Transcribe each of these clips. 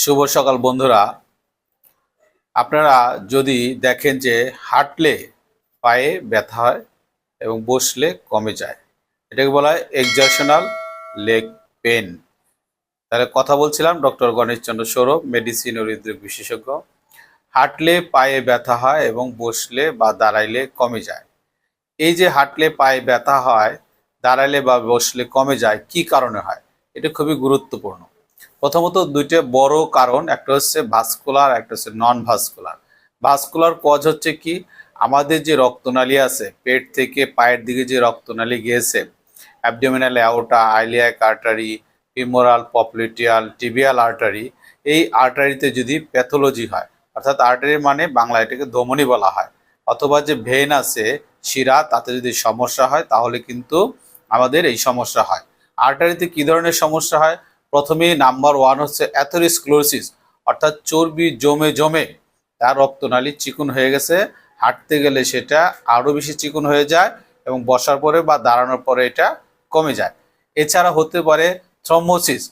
শুভ সকাল বন্ধুরা। আপনারা যদি দেখেন যে হাঁটলে পায়ে ব্যথা হয় এবং বসলে কমে যায়, এটাকে বলা হয় এক্সারশনাল লেগ পেন তাহলে কথা বলছিলাম ডক্টর গণেশচন্দ্র সৌরভ মেডিসিন ও হৃদরোগ বিশেষজ্ঞ। হাঁটলে পায়ে ব্যথা হয় এবং বসলে বা দাঁড়াইলে কমে যায়। এই যে হাঁটলে পায়ে ব্যথা হয়, দাঁড়াইলে বা বসলে কমে যায়, কি কারণে হয়? এটা খুবই গুরুত্বপূর্ণ। প্রথমত দুইটা বড় কারণ, একটা হচ্ছে ভাস্কুলার একটা হচ্ছে নন ভাস্কুলার ভাস্কুলার কজ হচ্ছে কি? আমাদের যে রক্তনালী আছে, পেট থেকে পায়ের দিকে যে রক্তনালী গিয়েছে abdominal aorta iliac artery femoral popliteal tibial artery এই আর্টারিতে যদি প্যাথোলজি হয়, অর্থাৎ আর্টারি মানে বাংলা এটাকে ধমনী বলা হয়, অথবা যে ভেন আছে, শিরা, তাতে যদি সমস্যা হয়, তাহলে কিন্তু আমাদের এই সমস্যা হয়। আর্টারিতে কি ধরনের সমস্যা হয়? প্রথমেই নাম্বার ওয়ান হচ্ছে অ্যাথোরিস্ক্লোরসিস, অর্থাৎ চর্বি জমে জমে তার রক্তনালী চিকুন হয়ে গেছে। হাঁটতে গেলে সেটা আরও বেশি চিকুন হয়ে যায় এবং বসার পরে বা দাঁড়ানোর পরে এটা কমে যায়। এছাড়া হতে পারে থ্রম্বোসিস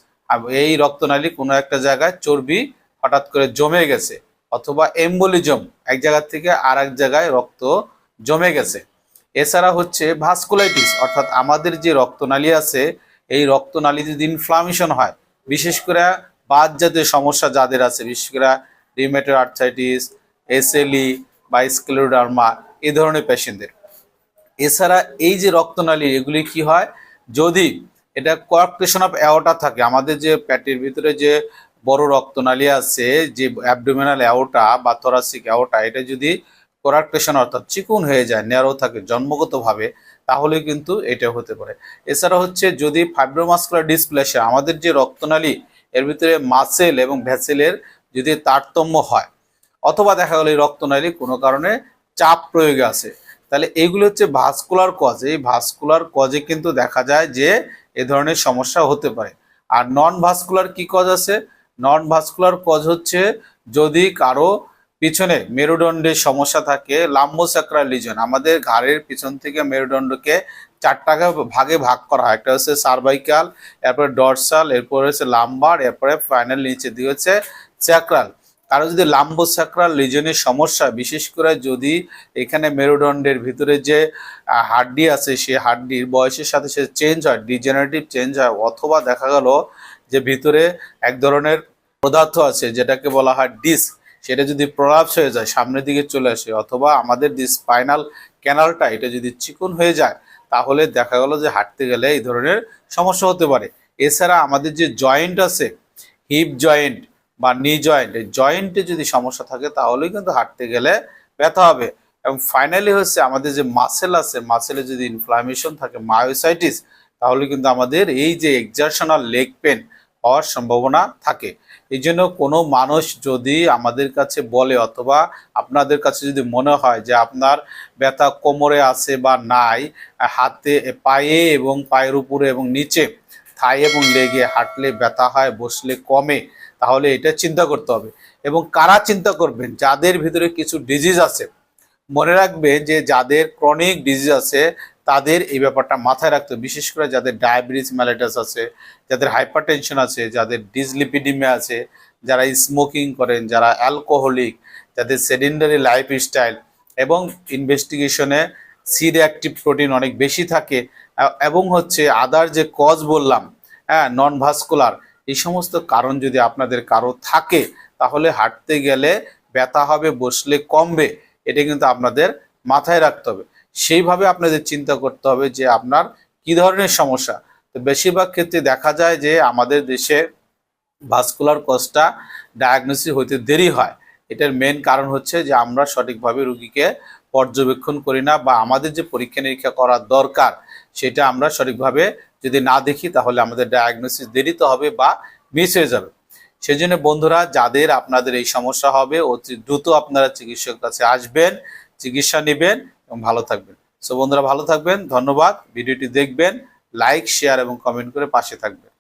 এই রক্তনালী কোনো একটা জায়গায় চর্বি হঠাৎ করে জমে গেছে অথবা এম্বোলিজম এক জায়গা থেকে আর এক জায়গায় রক্ত জমে গেছে। এছাড়া হচ্ছে ভাস্কুলাইটিস, অর্থাৎ আমাদের যে রক্তনালী আছে এই রক্তনালীতে ইনফ্লামেশন হয়, বিশেষ করে বাদ জাতীয় সমস্যা যাদের আছে, বিশেষ করে রিমেটেড আর্থাইটিস এসএলই বা স্ক্লেরোডার্মা এই ধরনের পেশেন্টদের এছাড়া এই যে রক্তনালী, এগুলি কি হয়? যদি এটা কোয়ার্কটেশন অফ অ্যাওটা থাকে, আমাদের যে প্যাটের ভিতরে যে বড় রক্তনালী আছে, যে অ্যাবডোমিনাল অ্যাওটা বা থরাসিক অ্যাওটা এটা যদি কোরাকটেশন অর্থাৎ চিকুন হয়ে যায় ন্যারো থাকে, জন্মগতভাবে তাহলে কিন্তু এটা হতে পারে। এছাড়া হচ্ছে যদি ফাইব্রোমাস্কুলার ডিসপ্লেশন আমাদের যে রক্তনালী, এর ভিতরে মাসেল এবং ভ্যাসেলের যদি তারতম্য হয়, অথবা দেখা গেল এই রক্তনালী কোনো কারণে চাপ প্রয়োগে আছে, তাহলে এইগুলো হচ্ছে ভাস্কুলার কজ এই ভাস্কুলার কজে কিন্তু দেখা যায় যে এ ধরনের সমস্যা হতে পারে। আর নন ভাস্কুলার কি কজ আছে? নন ভাস্কুলার কজ হচ্ছে যদি কারও পিছনে মেরুদণ্ডের সমস্যা থাকে লাম্বোস্যাক্রাল লিজন আমাদের ঘাড়ের পিছন থেকে মেরুদণ্ডকে চারটাকে ভাগে ভাগ করা হয়। একটা হচ্ছে সার্ভাইকাল এরপরে ডরসাল এরপরে হচ্ছে লাম্বার এরপরে ফাইনাল নিচে দিয়ে হচ্ছে স্যাক্রাল কারও যদি লাম্বোস্যাক্রাল লিজনের সমস্যা বিশেষ করে যদি এখানে মেরুদণ্ডের ভিতরে যে হাড্ডি আছে সেই হাড্ডির বয়সের সাথে সে চেঞ্জ হয় ডিজেনারেটিভ চেঞ্জ হয়, অথবা দেখা গেল যে ভিতরে এক ধরনের পদার্থ আছে, যেটাকে বলা হয় ডিস্ক সেটা যদি প্রলাপস হয়ে যায়, সামনের দিকে চলে আসে, অথবা আমাদের যে স্পাইনাল ক্যানালটা এটা যদি চিকন হয়ে যায়, তাহলে দেখা গেল যে হাঁটতে গেলে এই ধরনের সমস্যা হতে পারে। এছাড়া আমাদের যে জয়েন্ট আছে হিপ জয়েন্ট বা নি জয়েন্ট এই জয়েন্টে যদি সমস্যা থাকে, তাহলেই কিন্তু হাঁটতে গেলে ব্যথা হবে। এবং ফাইনালি হচ্ছে আমাদের যে মাসেল আছে মাসেলে যদি ইনফ্লামেশন থাকে মায়োসাইটিস তাহলে কিন্তু আমাদের এই যে এক্সারশনাল লেগ পেন হওয়ার সম্ভাবনা থাকে। এই জন্য কোনো মানুষ যদি আমাদের কাছে বলে অথবা আপনাদের কাছে যদি মনে হয় যে আপনার ব্যথা কোমরে আছে বা নাই, হাতে পায়ে এবং পায়ের উপরে এবং নিচে, থাই এবং লেগে হাঁটলে ব্যথা হয়, বসলে কমে, তাহলে এটা চিন্তা করতে হবে। এবং কারা চিন্তা করবেন? যাদের ভিতরে কিছু ডিজিজ আছে। মনে রাখবেন যে যাদের ক্রনিক ডিজিজ আছে তাদের এই ব্যাপারটা মাথায় রাখতে। বিশেষ করে যাদের ডায়াবেটিস ম্যালেটাস আছে, যাদের হাইপারটেনশন আছে, যাদের ডিসলিপিডিমিয়া আছে, যারা স্মোকিং করেন, যারা অ্যালকোহলিক যাদের সেডেন্ডারি লাইফ স্টাইল এবং ইনভেস্টিগেশনে সি রিঅ্যাক্টিভ প্রোটিন অনেক বেশি থাকে এবং হচ্ছে আদার যে কজ বললাম হ্যাঁ নন ভাস্কুলার এই সমস্ত কারণ যদি আপনাদের কারও থাকে, তাহলে হাঁটতে গেলে ব্যথা হবে, বসলে কমবে, এটা কিন্তু আপনাদের মাথায় রাখতে হবে সেইভাবে আপনাদের চিন্তা করতে হবে যে আপনার কি ধরনের সমস্যা। তো বেশিরভাগ ক্ষেত্রে দেখা যায় যে আমাদের দেশে ভাস্কুলার কজটা ডায়াগনোসিস হইতে দেরি হয়। এটার মেন কারণ হচ্ছে যে আমরা সঠিকভাবে রুগীকে পর্যবেক্ষণ করি না বা আমাদের যে পরীক্ষা নিরীক্ষা করার দরকার, সেটা আমরা সঠিকভাবে যদি না দেখি তাহলে আমাদের ডায়াগনোসিস দেরিতে হবে বা মিস হয়ে যাবে। সেজন্য বন্ধুরা, যাদের আপনাদের এই সমস্যা হবে, অতি দ্রুত আপনারা চিকিৎসকের কাছে আসবেন, চিকিৎসা নেবেন এবং ভালো থাকবেন। সো বন্ধুরা, ভালো থাকবেন, ধন্যবাদ। ভিডিওটি দেখবেন লাইক শেয়ার এবং কমেন্ট করে পাশে থাকবেন।